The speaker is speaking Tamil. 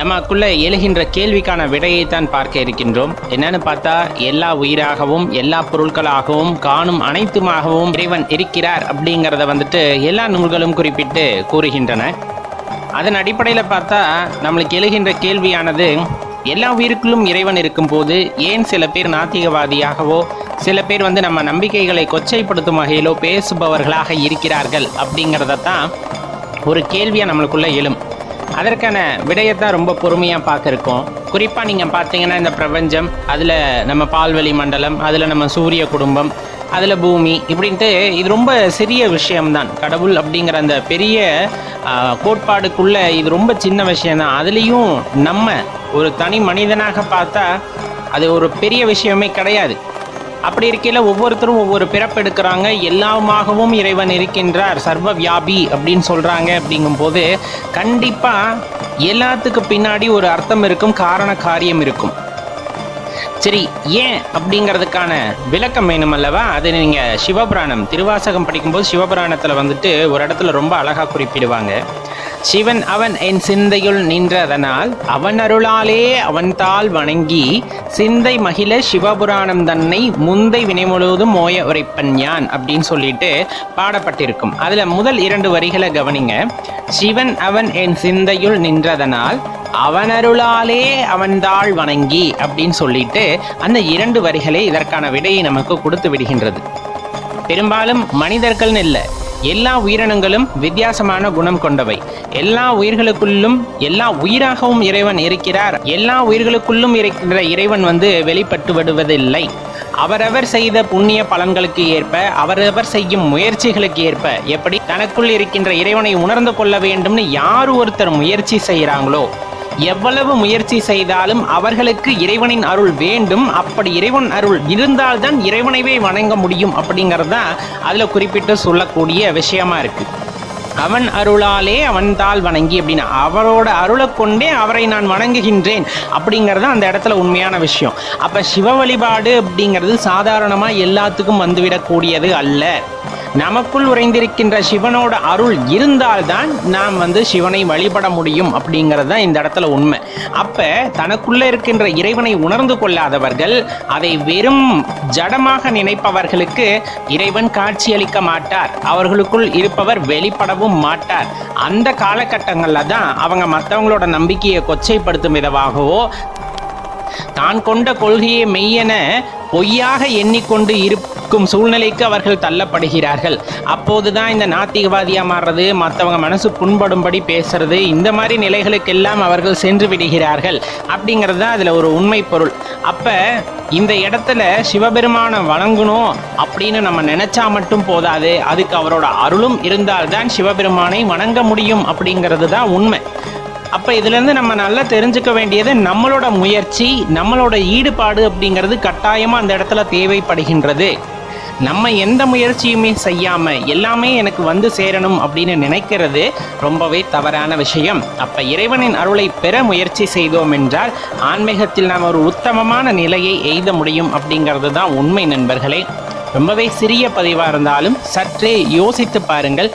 நமக்குள்ள எழுகின்ற கேள்விக்கான விடையை தான் பார்க்க இருக்கின்றோம். என்னன்னு பார்த்தா எல்லா உயிராகவும் எல்லா பொருட்களாகவும் காணும் அனைத்துமாகவும் இறைவன் இருக்கிறார் அப்படிங்கிறத வந்துட்டு எல்லா நூல்களும் குறிப்பிட்டு கூறுகின்றன. அதன் அடிப்படையில் பார்த்தா நம்மளுக்கு எழுகின்ற கேள்வியானது எல்லா உயிருக்குள்ளும் இறைவன் இருக்கும்போது ஏன் சில பேர் நாத்திகவாதியாகவோ சில பேர் வந்து நம்ம நம்பிக்கைகளை கொச்சைப்படுத்தும் வகையிலோ பேசுபவர்களாக இருக்கிறார்கள் அப்படிங்கிறத தான் ஒரு கேள்வியாக நம்மளுக்குள்ளே எழும். அதற்கான விடயத்தான் ரொம்ப பொறுமையாக பார்க்க இருக்கோம் குறிப்பாக நீங்கள் பார்த்தீங்கன்னா இந்த பிரபஞ்சம் அதில் நம்ம பால்வெளி மண்டலம் அதில் நம்ம சூரிய குடும்பம் அதில் பூமி இப்படின்ட்டு இது ரொம்ப சிறிய விஷயம்தான். கடவுள் அப்படிங்கிற அந்த பெரிய கோட்பாடுக்குள்ளே கோட்பாடுக்குள்ள இது ரொம்ப சின்ன விஷயம்தான். அதுலேயும் நம்ம ஒரு தனி மனிதனாக பார்த்தா அது ஒரு பெரிய விஷயமே கிடையாது. அப்படி இருக்கையில் ஒவ்வொருத்தரும் ஒவ்வொரு பிறப்பு எடுக்கிறாங்க. எல்லாமாகவும் இறைவன் இருக்கின்றார். சர்வ வியாபி அப்படின்னு சொல்கிறாங்க அப்படிங்கும்போது கண்டிப்பாக எல்லாத்துக்கு பின்னாடி ஒரு அர்த்தம் இருக்கும் காரண காரியம் இருக்கும். சரி ஏன் அப்படிங்கிறதுக்கான விளக்கம் வேணும் அல்லவா அது நீங்கள் சிவபுராணம் திருவாசகம் படிக்கும்போது சிவபுராணத்தில் வந்துட்டு ஒரு இடத்துல ரொம்ப அழகாக குறிப்பிடுவாங்க. சிவன் அவன் என் சிந்தையுள் நின்றதனால் அவன் அருளாலே அவன்தால் வணங்கி சிந்தை மகிழ சிவபுராணம் தன்னை முந்தை வினை முழுவதும் மோய உரைப்பன் யான் அப்படின்னு சொல்லிட்டு பாடப்பட்டிருக்கும். அதில் முதல் இரண்டு வரிகளை கவனிங்க. சிவன் அவன் என் சிந்தையுள் நின்றதனால் அவனருளாலே அவன்தாள் வணங்கி அப்படின்னு சொல்லிட்டு அந்த இரண்டு வரிகளே இதற்கான விடையை நமக்கு கொடுத்து விடுகின்றது. பெரும்பாலும் மனிதர்கள்னு இல்லை எல்லா உயிரினங்களும் வித்தியாசமான குணம் கொண்டவை. எல்லா உயிர்களுக்குள்ளும் எல்லா உயிராகவும் இறைவன் இருக்கிறார். எல்லா உயிர்களுக்குள்ளும் இருக்கின்ற இறைவன் வந்து வெளிப்பட்டு விடுவதில்லை. அவரவர் செய்த புண்ணிய பலன்களுக்கு ஏற்ப அவரவர் செய்யும் முயற்சிகளுக்கு ஏற்ப எப்படி தனக்குள் இருக்கின்ற இறைவனை உணர்ந்து கொள்ள வேண்டும்னு யார் ஒருத்தர் முயற்சி செய்கிறாங்களோ எவ்வளவு முயற்சி செய்தாலும் அவர்களுக்கு இறைவனின் அருள் வேண்டும். அப்படி இறைவன் அருள் இருந்தால்தான் இறைவனைவே வணங்க முடியும் அப்படிங்கிறது தான் அதில் குறிப்பிட்டு சொல்லக்கூடிய விஷயமா இருக்கு. அவன் அருளாலே அவன் தாள் வணங்கி அப்படின்னு அவரோட அருளை கொண்டே அவரை நான் வணங்குகின்றேன் அப்படிங்கிறது அந்த இடத்துல உண்மையான விஷயம். அப்போ சிவ வழிபாடு அப்படிங்கிறது சாதாரணமாக எல்லாத்துக்கும் வந்துவிடக்கூடியது அல்ல. நமக்குள் உறைந்திருக்கின்ற சிவனோட அருள் இருந்தால்தான் நாம் வந்து சிவனை வழிபட முடியும் அப்படிங்கிறது தான் இந்த இடத்துல உண்மை. அப்ப தனக்குள்ள இருக்கின்ற இறைவனை உணர்ந்து கொள்ளாதவர்கள் அதை வெறும் ஜடமாக நினைப்பவர்களுக்கு இறைவன் காட்சியளிக்க மாட்டார். அவர்களுக்குள் இருப்பவர் வெளிப்படவும் மாட்டார். அந்த காலகட்டங்களில் தான் அவங்க மற்றவங்களோட நம்பிக்கையை கொச்சைப்படுத்தும் விதமாகவோ தான் கொண்ட கொள்கையை மெய்யென பொய்யாக எண்ணிக்கொண்டு இருக்கும் சூழ்நிலைக்கு அவர்கள் தள்ளப்படுகிறார்கள். அப்போதுதான் இந்த நாத்திகவாதியா மாறுறது மற்றவங்க மனசு புண்படும்படி பேசுறது இந்த மாதிரி நிலைகளுக்கெல்லாம் அவர்கள் சென்று விடுகிறார்கள். அப்படிங்கிறது தான் அதில் ஒரு உண்மை பொருள். அப்ப இந்த இடத்துல சிவபெருமானை வணங்கணும் அப்படின்னு நம்ம நினைச்சா மட்டும் போதாது. அதுக்கு அவரோட அருளும் இருந்தால்தான் சிவபெருமானை வணங்க முடியும் அப்படிங்கிறது தான் உண்மை. அப்போ இதுலேருந்து நம்ம நல்லா தெரிஞ்சுக்க வேண்டியது நம்மளோட முயற்சி நம்மளோட ஈடுபாடு அப்படிங்கிறது கட்டாயமாக அந்த இடத்துல தேவைப்படுகின்றது. நம்ம எந்த முயற்சியுமே செய்யாமல் எல்லாமே எனக்கு வந்து சேரணும் அப்படின்னு நினைக்கிறது ரொம்பவே தவறான விஷயம். அப்போ இறைவனின் அருளை பெற முயற்சி செய்தோம் என்றால் ஆன்மீகத்தில் நாம் ஒரு உத்தமமான நிலையை எய்த முடியும் அப்படிங்கிறது தான் உண்மை நண்பர்களே. ரொம்பவே சிறிய பதிவாக இருந்தாலும் சற்றே யோசித்து பாருங்கள்.